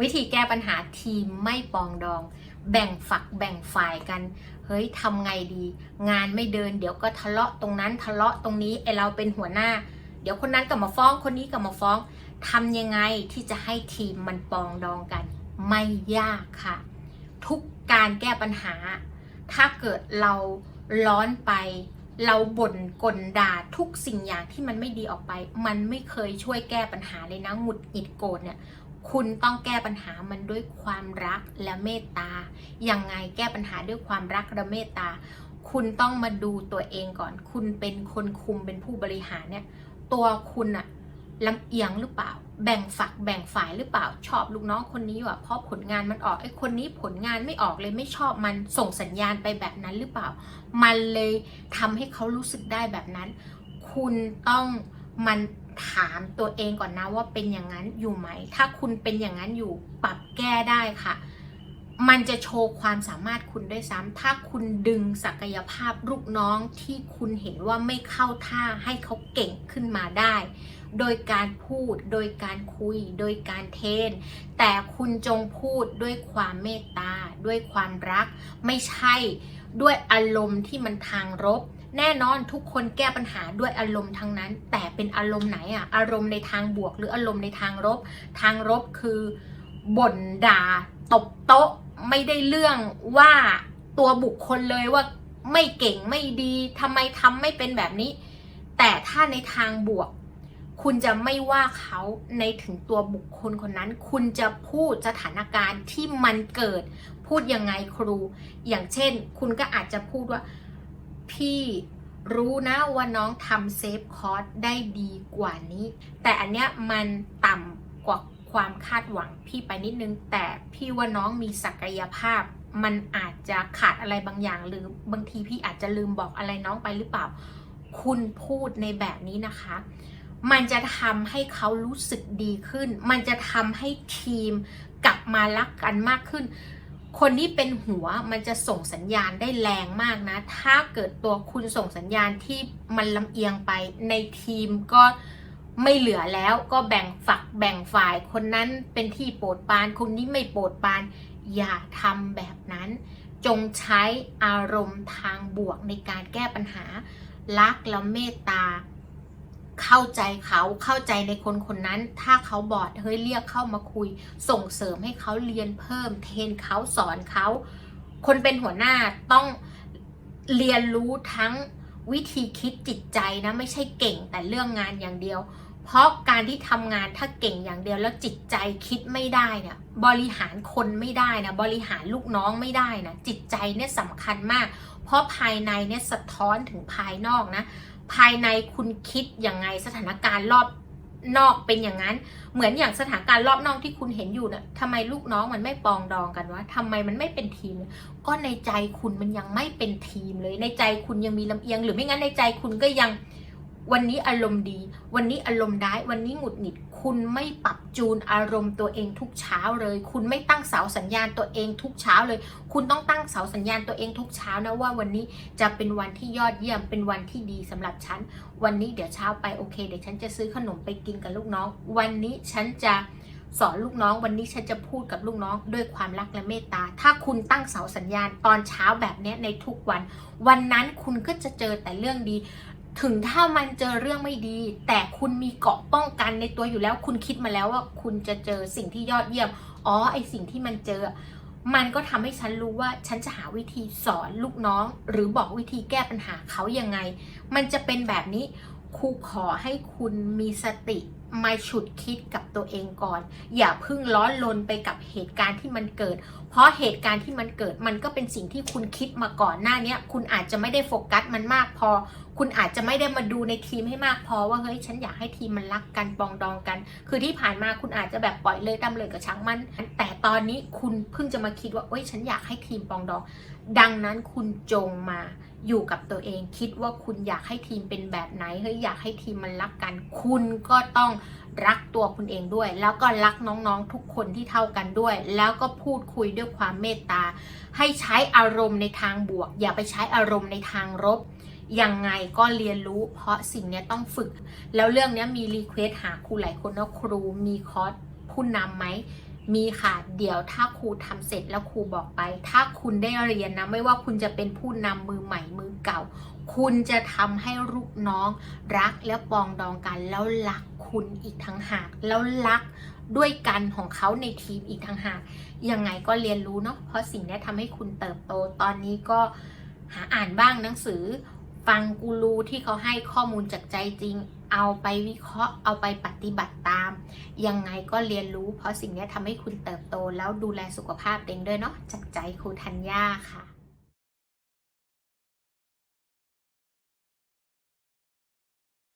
วิธีแก้ปัญหาทีมไม่ปองดอง แบ่งฝักแบ่งฝ่ายกัน เฮ้ยทำไงดี งานไม่เดิน เดี๋ยวก็ทะเลาะตรงนั้นทะเลาะตรงนี้ไอเราเป็นหัวหน้า เดี๋ยวคนนั้นก็มาฟ้องคนนี้ก็มาฟ้องทำยังไงที่จะให้ทีมมันปองดองกัน ไม่ยากค่ะ ทุกการแก้ปัญหา ถ้าเกิดเราร้อนไป เราบ่นกลด่าทุกสิ่งอย่างที่มันไม่ดีออกไป มันไม่เคยช่วยแก้ปัญหาเลยนะหงุดหงิดโกรธเนี่ย คุณต้องแก้ปัญหามันด้วยความรักและเมตตา ยังไงแก้ปัญหาด้วยความรักและเมตตา คุณต้องมาดูตัวเองก่อน คุณเป็นคนคุมเป็นผู้บริหารเนี่ย ตัวคุณอะลำเอียงหรือเปล่า แบ่งฝักแบ่งฝ่ายหรือเปล่า ชอบลูกน้องคนนี้ว่ะเพราะผลงานมันออกไอ้คนนี้ผลงานไม่ออกเลยไม่ชอบมันส่งสัญญาณไปแบบนั้นหรือเปล่า มันเลยทำให้เขารู้สึกได้แบบนั้น คุณต้องมัน ถามตัวเองก่อนนะว่าเป็นอย่างนั้นอยู่ไหม ถ้าคุณเป็นอย่างนั้นอยู่ปรับแก้ได้ค่ะ มันจะโชว์ความสามารถคุณด้วยซ้ำถ้าคุณดึงศักยภาพลูกน้องที่คุณเห็นว่าไม่เข้าท่าให้เขาเก่งขึ้นมาได้ โดยการพูด โดยการคุย โดยการเทน แต่คุณจงพูดด้วยความเมตตา ด้วยความรัก ไม่ใช่ด้วยอารมณ์ที่มันทางรบ แน่นอนทุกคนแก้ปัญหาด้วยอารมณ์ทั้งนั้น แต่เป็นอารมณ์ไหนอะอารมณ์ในทางบวก หรืออารมณ์ในทางรบทางรบคือบ่นด่าตบโต๊ะไม่ได้เรื่องว่าตัวบุคคลเลยว่าไม่เก่งไม่ดีทำไมทำไม่เป็นแบบนี้ แต่ถ้าในทางบวก คุณจะไม่ว่าเขาในถึงตัวบุคคลคนนั้น คุณจะพูดสถานการณ์ที่มันเกิด พูดยังไงครู อย่างเช่น คุณก็อาจจะพูดว่า พี่รู้นะว่าน้องทำเซฟคอร์สได้ดีกว่านี้ แต่อันเนี้ยมันต่ำกว่าความคาดหวังพี่ไปนิดนึง แต่พี่ว่าน้องมีศักยภาพ มันอาจจะขาดอะไรบางอย่าง หรือบางทีพี่อาจจะลืมบอกอะไรน้องไปหรือเปล่า คุณพูดในแบบนี้นะคะ มันจะทำให้เขารู้สึกดีขึ้น มันจะทำให้ทีมกลับมารักกันมากขึ้น คนที่เป็นหัวมันจะส่งสัญญาณได้แรงมากนะ ถ้าเกิดตัวคุณส่งสัญญาณที่มันลำเอียงไปในทีมก็ไม่เหลือแล้วก็แบ่งฝักแบ่งฝ่าย คนนั้นเป็นที่โปรดปราน คนนี้ไม่โปรดปราน อย่าทำแบบนั้น จงใช้อารมณ์ทางบวกในการแก้ปัญหารักและเมตตา เข้าใจเขาเข้าใจในคนคนนั้น ถ้าเขาบอดเฮ้ยเรียกเข้ามาคุย ส่งเสริมให้เขาเรียนเพิ่ม เทรนเขาสอนเขา คนเป็นหัวหน้าต้องเรียนรู้ทั้งวิธีคิดจิตใจนะไม่ใช่เก่งแต่เรื่องงานอย่างเดียว เพราะการที่ทำงานถ้าเก่งอย่างเดียวแล้วจิตใจคิดไม่ได้เนี่ยบริหารคนไม่ได้นะบริหารลูกน้องไม่ได้นะจิตใจเนี่ยสำคัญมาก เพราะภายในเนี่ยสะท้อนถึงภายนอกนะ ภายในคุณคิดยังไงสถานการณ์รอบนอกเป็นอย่างนั้น เหมือนอย่างสถานการณ์รอบนอกที่คุณเห็นอยู่นะ่ะทำไมลูกน้องมันไม่ปองดองกันวะทำไมมันไม่เป็นทีม ก็ในใจคุณมันยังไม่เป็นทีมเลย ในใจคุณยังมีลำเอียง หรือไม่งั้นในใจคุณก็ยัง วันนี้อารมณ์ดี วันนี้อารมณ์ร้าย วันนี้หงุดหงิด คุณไม่ปรับจูนอารมณ์ตัวเองทุกเช้าเลย คุณไม่ตั้งเสาสัญญาณตัวเองทุกเช้าเลย คุณต้องตั้งเสาสัญญาณตัวเองทุกเช้านะว่าวันนี้จะเป็นวันที่ยอดเยี่ยม เป็นวันที่ดีสำหรับฉัน วันนี้เดี๋ยวเช้าไปโอเค เดี๋ยวฉันจะซื้อขนมไปกินกับลูกน้อง วันนี้ฉันจะสอนลูกน้องวันนี้ฉันจะพูดกับลูกน้องด้วยความรักและเมตตา ถ้าคุณตั้งเสาสัญญาณตอนเช้าแบบนี้ในทุกวัน วันนั้นคุณก็จะเจอแต่เรื่องดี ถึงถ้ามันเจอเรื่องไม่ดี แต่คุณมีเกราะป้องกันในตัวอยู่แล้ว คุณคิดมาแล้วว่าคุณจะเจอสิ่งที่ยอดเยี่ยม อ๋อ ไอสิ่งที่มันเจอ มันก็ทำให้ฉันรู้ว่าฉันจะหาวิธีสอนลูกน้อง หรือบอกวิธีแก้ปัญหาเขายังไง มันจะเป็นแบบนี้ครูขอให้คุณมีสติ มาฉุดคิดกับตัวเองก่อน อย่าพึ่งร้อนลนไปกับเหตุการณ์ที่มันเกิด เพราะเหตุการณ์ที่มันเกิดมันก็เป็นสิ่งที่คุณคิดมาก่อนหน้านี้คุณอาจจะไม่ได้โฟกัสมันมากพอ คุณอาจจะไม่ได้มาดูในทีมให้มากพอว่าเฮ้ยฉันอยากให้ทีมมันรักกันปองดองกัน คือที่ผ่านมาคุณอาจจะแบบปล่อยเลยตามเลยกับช้างมัน แต่ตอนนี้คุณเพิ่งจะมาคิดว่าเอ้ยฉันอยากให้ทีมปองดองดังนั้นคุณจงมาอยู่กับตัวเองคิดว่าคุณอยากให้ทีมเป็นแบบไหนเฮ้ยอยากให้ทีมมันรักกัน คุณก็ต้องรักตัวคุณเองด้วย แล้วก็รักน้องๆทุกคนที่เท่ากันด้วย แล้วก็พูดคุยด้วยความเมตตา ให้ใช้อารมณ์ในทางบวก อย่าไปใช้อารมณ์ในทางลบยังไงก็เรียนรู้ เพราะสิ่งนี้ต้องฝึก แล้วเรื่องนี้มีรีเควสหาครูหลายคนว่าครูมีคอร์สผู้นำไหม มีค่ะเดี๋ยวถ้าครูทำเสร็จแล้วครูบอกไป ถ้าคุณได้เรียนนะไม่ว่าคุณจะเป็นผู้นำมือใหม่มือเก่า คุณจะทำให้ลูกน้องรักและปองดองกันแล้วรักคุณอีกทั้งหาก แล้วรักด้วยกันของเขาในทีมอีกทั้งหากยังไงก็เรียนรู้เนาะเพราะสิ่งนี้ทำให้คุณเติบโตตอนนี้ก็หาอ่านบ้างหนังสือ ฟังกูรูที่เขาให้ข้อมูลจากใจจริง เอาไปวิเคราะห์ เอาไปปฏิบัติตาม ยังไงก็เรียนรู้ เพราะสิ่งนี้ทำให้คุณเติบโตแล้วดูแลสุขภาพเองด้วยเนาะจากใจครูธัญญาค่ะ